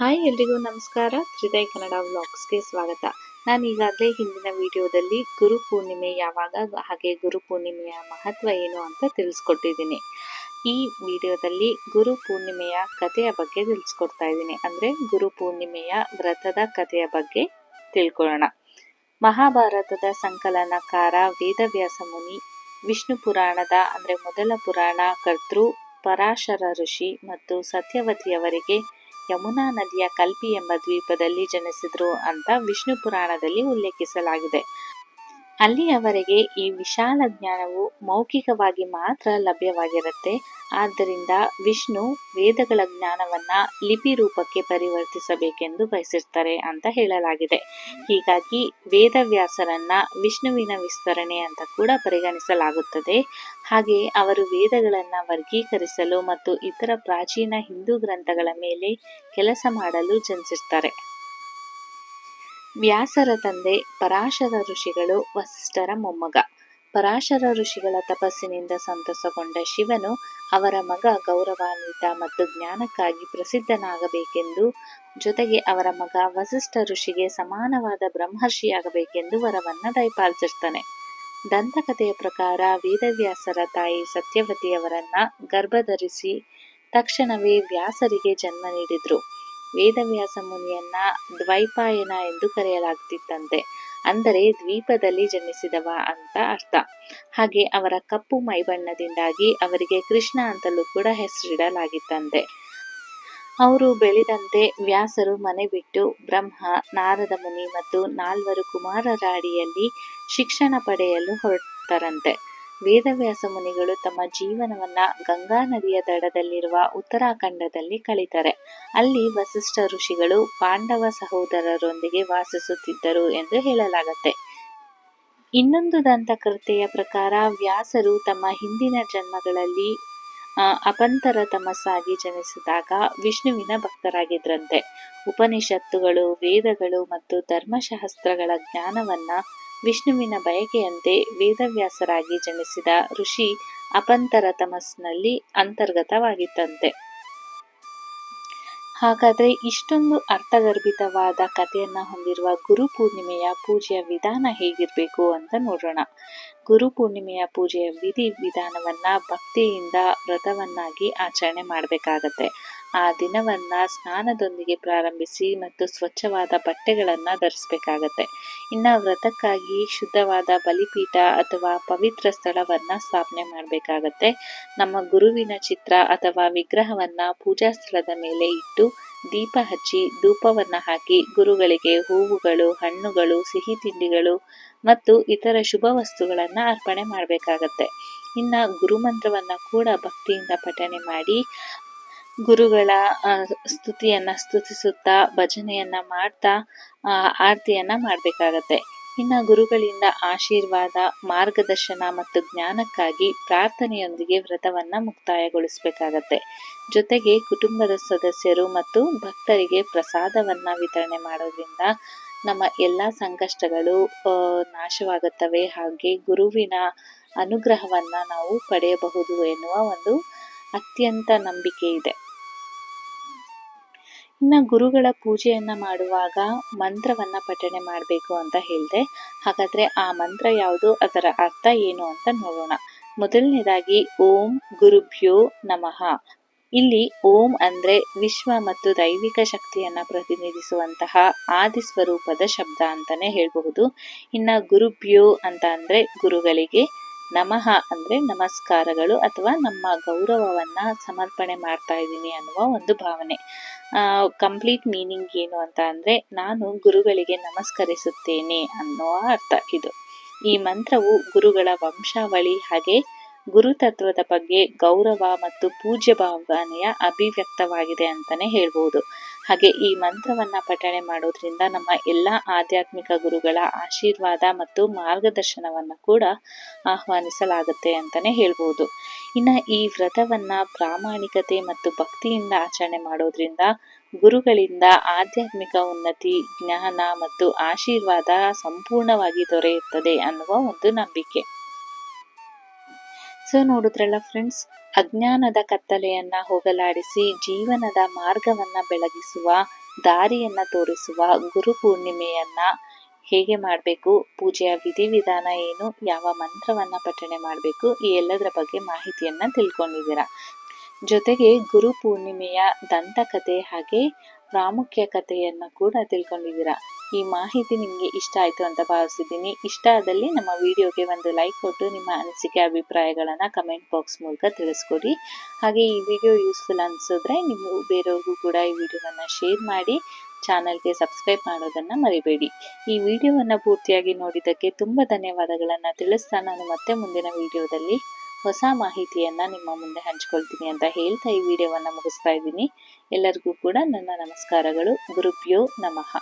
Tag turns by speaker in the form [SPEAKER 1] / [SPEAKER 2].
[SPEAKER 1] Hi ಎಲ್ರಿಗೂ ನಮಸ್ಕಾರ. ತ್ರಿದಯ ಕನ್ನಡ ವ್ಲಾಗ್ಸ್ಗೆ ಸ್ವಾಗತ. ನಾನು ಈಗಾಗಲೇ ಹಿಂದಿನ ವಿಡಿಯೋದಲ್ಲಿ ಗುರು ಪೂರ್ಣಿಮೆ ಯಾವಾಗ, ಹಾಗೆ ಗುರು ಪೂರ್ಣಿಮೆಯ ಮಹತ್ವ ಏನು ಅಂತ ತಿಳಿಸ್ಕೊಟ್ಟಿದ್ದೀನಿ. ಈ ವಿಡಿಯೋದಲ್ಲಿ ಗುರು ಪೂರ್ಣಿಮೆಯ ಕಥೆಯ ಬಗ್ಗೆ ತಿಳಿಸ್ಕೊಡ್ತಾ ಇದ್ದೀನಿ. ಅಂದರೆ ಗುರು ಪೂರ್ಣಿಮೆಯ ವ್ರತದ ಕಥೆಯ ಬಗ್ಗೆ ತಿಳ್ಕೊಳ್ಳೋಣ. ಮಹಾಭಾರತದ ಸಂಕಲನಕಾರ ವೇದವ್ಯಾಸ ಮುನಿ, ವಿಷ್ಣು ಪುರಾಣದ, ಅಂದರೆ ಮೊದಲ ಪುರಾಣ ಕರ್ತೃ ಪರಾಶರ ಋಷಿ ಮತ್ತು ಸತ್ಯವತಿಯವರಿಗೆ ಯಮುನಾ ನದಿಯ ಕಲ್ಪಿ ಎಂಬ ದ್ವೀಪದಲ್ಲಿ ಜನಿಸಿದ್ರು ಅಂತ ವಿಷ್ಣು ಪುರಾಣದಲ್ಲಿ ಉಲ್ಲೇಖಿಸಲಾಗಿದೆ. ಅಲ್ಲಿಯವರೆಗೆ ಈ ವಿಶಾಲ ಜ್ಞಾನವು ಮೌಖಿಕವಾಗಿ ಮಾತ್ರ ಲಭ್ಯವಾಗಿರುತ್ತೆ. ಆದ್ದರಿಂದ ವಿಷ್ಣು ವೇದಗಳ ಜ್ಞಾನವನ್ನ ಲಿಪಿ ರೂಪಕ್ಕೆ ಪರಿವರ್ತಿಸಬೇಕೆಂದು ಬಯಸಿರ್ತಾರೆ ಅಂತ ಹೇಳಲಾಗಿದೆ. ಹೀಗಾಗಿ ವೇದವ್ಯಾಸರನ್ನ ವಿಷ್ಣುವಿನ ವಿಸ್ತರಣೆ ಅಂತ ಕೂಡ ಪರಿಗಣಿಸಲಾಗುತ್ತದೆ. ಹಾಗೆ ಅವರು ವೇದಗಳನ್ನ ವರ್ಗೀಕರಿಸಲು ಮತ್ತು ಇತರ ಪ್ರಾಚೀನ ಹಿಂದೂ ಗ್ರಂಥಗಳ ಮೇಲೆ ಕೆಲಸ ಮಾಡಲು ಜನಿಸಿರ್ತಾರೆ. ವ್ಯಾಸರ ತಂದೆ ಪರಾಶರ ಋಷಿಗಳು ವಸಿಷ್ಠರ ಮೊಮ್ಮಗ. ಪರಾಶರ ಋಷಿಗಳ ತಪಸ್ಸಿನಿಂದ ಸಂತಸಗೊಂಡ ಶಿವನು ಅವರ ಮಗ ಗೌರವಾನ್ವಿತ ಮತ್ತು ಜ್ಞಾನಕ್ಕಾಗಿ ಪ್ರಸಿದ್ಧನಾಗಬೇಕೆಂದು, ಜೊತೆಗೆ ಅವರ ಮಗ ವಸಿಷ್ಠ ಋಷಿಗೆ ಸಮಾನವಾದ ಬ್ರಹ್ಮರ್ಷಿಯಾಗಬೇಕೆಂದು ವರವನ್ನ ದಯಪಾಲಿಸಿರ್ತಾನೆ. ದಂತಕಥೆಯ ಪ್ರಕಾರ ವೇದವ್ಯಾಸರ ತಾಯಿ ಸತ್ಯವತಿಯವರನ್ನ ಗರ್ಭಧರಿಸಿ ತಕ್ಷಣವೇ ವ್ಯಾಸರಿಗೆ ಜನ್ಮ ನೀಡಿದ್ರು. ವೇದವ್ಯಾಸ ಮುನಿಯನ್ನ ದ್ವೈಪಾಯನ ಎಂದು ಕರೆಯಲಾಗ್ತಿತ್ತಂತೆ. ಅಂದರೆ ದ್ವೀಪದಲ್ಲಿ ಜನಿಸಿದವ ಅಂತ ಅರ್ಥ. ಹಾಗೆ ಅವರ ಕಪ್ಪು ಮೈಬಣ್ಣದಿಂದಾಗಿ ಅವರಿಗೆ ಕೃಷ್ಣ ಅಂತಲೂ ಕೂಡ ಹೆಸರಿಡಲಾಗಿತ್ತಂತೆ. ಅವರು ಬೆಳೆದಂತೆ ವ್ಯಾಸರು ಮನೆ ಬಿಟ್ಟು ಬ್ರಹ್ಮ, ನಾರದ ಮುನಿ ಮತ್ತು ನಾಲ್ವರು ಕುಮಾರರ ಅಡಿಯಲ್ಲಿ ಶಿಕ್ಷಣ ಪಡೆಯಲು ಹೊರಟರಂತೆ. ವೇದವ್ಯಾಸ ಮುನಿಗಳು ತಮ್ಮ ಜೀವನವನ್ನ ಗಂಗಾ ನದಿಯ ದಡದಲ್ಲಿರುವ ಉತ್ತರಾಖಂಡದಲ್ಲಿ ಕಳಿತಾರೆ. ಅಲ್ಲಿ ವಸಿಷ್ಠ ಋಷಿಗಳು ಪಾಂಡವ ಸಹೋದರರೊಂದಿಗೆ ವಾಸಿಸುತ್ತಿದ್ದರು ಎಂದು ಹೇಳಲಾಗತ್ತೆ. ಇನ್ನೊಂದು ದಂತಕೃತೆಯ ಪ್ರಕಾರ ವ್ಯಾಸರು ತಮ್ಮ ಹಿಂದಿನ ಜನ್ಮಗಳಲ್ಲಿ ಅಪಂತರ ತಮಸ್ಸಾಗಿ ಜನಿಸಿದಾಗ ವಿಷ್ಣುವಿನ ಭಕ್ತರಾಗಿದ್ರಂತೆ. ಉಪನಿಷತ್ತುಗಳು, ವೇದಗಳು ಮತ್ತು ಧರ್ಮಶಾಸ್ತ್ರಗಳ ಜ್ಞಾನವನ್ನ ವಿಷ್ಣುವಿನ ಬಯಕೆಯಂತೆ ವೇದವ್ಯಾಸರಾಗಿ ಜನಿಸಿದ ಋಷಿ ಅಪಂತರ ತಮಸ್ನಲ್ಲಿ ಅಂತರ್ಗತವಾಗಿತ್ತಂತೆ ಹಾಗಾದ್ರೆ ಇಷ್ಟೊಂದು ಅರ್ಥಗರ್ಭಿತವಾದ ಕಥೆಯನ್ನ ಹೊಂದಿರುವ ಗುರು ಪೂರ್ಣಿಮೆಯ ಪೂಜೆಯ ವಿಧಾನ ಹೇಗಿರ್ಬೇಕು ಅಂತ ನೋಡೋಣ. ಗುರು ಪೂರ್ಣಿಮೆಯ ಪೂಜೆಯ ವಿಧಿ ವಿಧಾನವನ್ನ ಭಕ್ತಿಯಿಂದ ವ್ರತವನ್ನಾಗಿ ಆಚರಣೆ ಮಾಡಬೇಕಾಗತ್ತೆ. ಆ ದಿನವನ್ನ ಸ್ನಾನದೊಂದಿಗೆ ಪ್ರಾರಂಭಿಸಿ ಮತ್ತು ಸ್ವಚ್ಛವಾದ ಬಟ್ಟೆಗಳನ್ನ ಧರಿಸಬೇಕಾಗತ್ತೆ. ಇನ್ನ ವ್ರತಕ್ಕಾಗಿ ಶುದ್ಧವಾದ ಬಲಿಪೀಠ ಅಥವಾ ಪವಿತ್ರ ಸ್ಥಳವನ್ನ ಸ್ಥಾಪನೆ ಮಾಡಬೇಕಾಗತ್ತೆ. ನಮ್ಮ ಗುರುವಿನ ಚಿತ್ರ ಅಥವಾ ವಿಗ್ರಹವನ್ನ ಪೂಜಾ ಸ್ಥಳದ ಮೇಲೆ ಇಟ್ಟು ದೀಪ ಹಚ್ಚಿ ಧೂಪವನ್ನ ಹಾಕಿ ಗುರುಗಳಿಗೆ ಹೂವುಗಳು, ಹಣ್ಣುಗಳು, ಸಿಹಿ ತಿಂಡಿಗಳು ಮತ್ತು ಇತರ ಶುಭ ವಸ್ತುಗಳನ್ನ ಅರ್ಪಣೆ ಮಾಡಬೇಕಾಗತ್ತೆ. ಇನ್ನ ಗುರುಮಂತ್ರವನ್ನ ಕೂಡ ಭಕ್ತಿಯಿಂದ ಪಠನೆ ಮಾಡಿ ಗುರುಗಳ ಸ್ತುತಿಯನ್ನ ಸ್ತುತಿಸುತ್ತಾ, ಭಜನೆಯನ್ನ ಮಾಡ್ತಾ ಆರತಿಯನ್ನ ಮಾಡ್ಬೇಕಾಗತ್ತೆ. ಇನ್ನ ಗುರುಗಳಿಂದ ಆಶೀರ್ವಾದ, ಮಾರ್ಗದರ್ಶನ ಮತ್ತು ಜ್ಞಾನಕ್ಕಾಗಿ ಪ್ರಾರ್ಥನೆಯೊಂದಿಗೆ ವ್ರತವನ್ನ ಮುಕ್ತಾಯಗೊಳಿಸಬೇಕಾಗತ್ತೆ. ಜೊತೆಗೆ ಕುಟುಂಬದ ಸದಸ್ಯರು ಮತ್ತು ಭಕ್ತರಿಗೆ ಪ್ರಸಾದವನ್ನ ವಿತರಣೆ ಮಾಡೋದ್ರಿಂದ ನಮ್ಮ ಎಲ್ಲ ಸಂಕಷ್ಟಗಳು ನಾಶವಾಗುತ್ತವೆ. ಹಾಗೆ ಗುರುವಿನ ಅನುಗ್ರಹವನ್ನ ನಾವು ಪಡೆಯಬಹುದು ಎನ್ನುವ ಒಂದು ಅತ್ಯಂತ ನಂಬಿಕೆ ಇದೆ. ಇನ್ನು ಗುರುಗಳ ಪೂಜೆಯನ್ನ ಮಾಡುವಾಗ ಮಂತ್ರವನ್ನ ಪಠಣೆ ಮಾಡಬೇಕು ಅಂತ ಹೇಳಿದೆ. ಹಾಗಾದ್ರೆ ಆ ಮಂತ್ರ ಯಾವುದು, ಅದರ ಅರ್ಥ ಏನು ಅಂತ ನೋಡೋಣ. ಮೊದಲನೇದಾಗಿ ಓಂ ಗುರುಭ್ಯೋ ನಮಃ. ಇಲ್ಲಿ ಓಂ ಅಂದ್ರೆ ವಿಶ್ವ ಮತ್ತು ದೈವಿಕ ಶಕ್ತಿಯನ್ನ ಪ್ರತಿನಿಧಿಸುವಂತಹ ಆದಿ ಸ್ವರೂಪದ ಶಬ್ದ ಅಂತಾನೆ ಹೇಳಬಹುದು. ಇನ್ನ ಗುರುಭ್ಯೋ ಅಂತ ಅಂದ್ರೆ ಗುರುಗಳಿಗೆ ನಮಃ ಅಂದ್ರೆ ನಮಸ್ಕಾರಗಳು ಅಥವಾ ನಮ್ಮ ಗೌರವವನ್ನ ಸಮರ್ಪಣೆ ಮಾಡ್ತಾ ಇದ್ದೀನಿ ಅನ್ನುವ ಒಂದು ಭಾವನೆ. ಕಂಪ್ಲೀಟ್ ಮೀನಿಂಗ್ ಏನು ಅಂತ ಅಂದ್ರೆ ನಾನು ಗುರುಗಳಿಗೆ ನಮಸ್ಕರಿಸುತ್ತೇನೆ ಅನ್ನುವ ಅರ್ಥ ಇದು. ಈ ಮಂತ್ರವು ಗುರುಗಳ ವಂಶಾವಳಿ ಹಾಗೆ ಗುರುತತ್ವದ ಬಗ್ಗೆ ಗೌರವ ಮತ್ತು ಪೂಜ್ಯ ಭಾವನೆಯ ಅಭಿವ್ಯಕ್ತವಾಗಿದೆ ಅಂತಾನೆ ಹೇಳ್ಬೋದು. ಹಾಗೆ ಈ ಮಂತ್ರವನ್ನ ಪಠಣೆ ಮಾಡೋದ್ರಿಂದ ನಮ್ಮ ಎಲ್ಲ ಆಧ್ಯಾತ್ಮಿಕ ಗುರುಗಳ ಆಶೀರ್ವಾದ ಮತ್ತು ಮಾರ್ಗದರ್ಶನವನ್ನ ಕೂಡ ಆಹ್ವಾನಿಸಲಾಗುತ್ತೆ ಅಂತಾನೆ ಹೇಳ್ಬೋದು. ಇನ್ನ ಈ ವ್ರತವನ್ನ ಪ್ರಾಮಾಣಿಕತೆ ಮತ್ತು ಭಕ್ತಿಯಿಂದ ಆಚರಣೆ ಮಾಡೋದ್ರಿಂದ ಗುರುಗಳಿಂದ ಆಧ್ಯಾತ್ಮಿಕ ಉನ್ನತಿ, ಜ್ಞಾನ ಮತ್ತು ಆಶೀರ್ವಾದ ಸಂಪೂರ್ಣವಾಗಿ ದೊರೆಯುತ್ತದೆ ಅನ್ನುವ ಒಂದು ನಂಬಿಕೆ. ಸೊ ನೋಡಿದ್ರಲ್ಲ ಫ್ರೆಂಡ್ಸ್ ಅಜ್ಞಾನದ ಕತ್ತಲೆಯನ್ನ ಹೋಗಲಾಡಿಸಿ ಜೀವನದ ಮಾರ್ಗವನ್ನ ಬೆಳಗಿಸುವ, ದಾರಿಯನ್ನ ತೋರಿಸುವ, ಗುರು ಪೂರ್ಣಿಮೆಯನ್ನ ಹೇಗೆ ಮಾಡಬೇಕು, ಪೂಜೆಯ ವಿಧಿವಿಧಾನ ಏನು, ಯಾವ ಮಂತ್ರವನ್ನ ಪಠಣೆ ಮಾಡಬೇಕು, ಈ ಎಲ್ಲದರ ಬಗ್ಗೆ ಮಾಹಿತಿಯನ್ನ ತಿಳ್ಕೊಂಡಿದ್ದೀರಾ? ಜೊತೆಗೆ ಗುರು ಪೂರ್ಣಿಮೆಯ ದಂತಕಥೆ ಹಾಗೆ ಪ್ರಾಮುಖ್ಯ ಕಥೆಯನ್ನ ಕೂಡ ತಿಳ್ಕೊಂಡಿದ್ದೀರಾ? ಈ ಮಾಹಿತಿ ನಿಮಗೆ ಇಷ್ಟ ಆಯಿತು ಅಂತ ಭಾವಿಸಿದ್ದೀನಿ ಇಷ್ಟ ಆದಲ್ಲಿ ನಮ್ಮ ವಿಡಿಯೋಗೆ ಒಂದು ಲೈಕ್ ಕೊಟ್ಟು ನಿಮ್ಮ ಅನಿಸಿಕೆ, ಅಭಿಪ್ರಾಯಗಳನ್ನು ಕಮೆಂಟ್ ಬಾಕ್ಸ್ ಮೂಲಕ ತಿಳಿಸ್ಕೊಡಿ. ಹಾಗೆ ಈ ವಿಡಿಯೋ ಯೂಸ್ಫುಲ್ ಅನಿಸಿದ್ರೆ ನೀವು ಬೇರೆಯವ್ರಿಗೂ ಕೂಡ ಈ ವಿಡಿಯೋವನ್ನು ಶೇರ್ ಮಾಡಿ, ಚಾನಲ್ಗೆ ಸಬ್ಸ್ಕ್ರೈಬ್ ಮಾಡೋದನ್ನು ಮರಿಬೇಡಿ. ಈ ವಿಡಿಯೋವನ್ನು ಪೂರ್ತಿಯಾಗಿ ನೋಡಿದ್ದಕ್ಕೆ ತುಂಬ ಧನ್ಯವಾದಗಳನ್ನು ತಿಳಿಸ್ತಾ ನಾನು ಮತ್ತೆ ಮುಂದಿನ ವಿಡಿಯೋದಲ್ಲಿ ಹೊಸ ಮಾಹಿತಿಯನ್ನು ನಿಮ್ಮ ಮುಂದೆ ಹಂಚ್ಕೊಳ್ತೀನಿ ಅಂತ ಹೇಳ್ತಾ ಈ ವಿಡಿಯೋವನ್ನು ಮುಗಿಸ್ತಾ ಇದ್ದೀನಿ. ಎಲ್ಲರಿಗೂ ಕೂಡ ನನ್ನ ನಮಸ್ಕಾರಗಳು. ಗುರುಪ್ಯೋ ನಮಃ.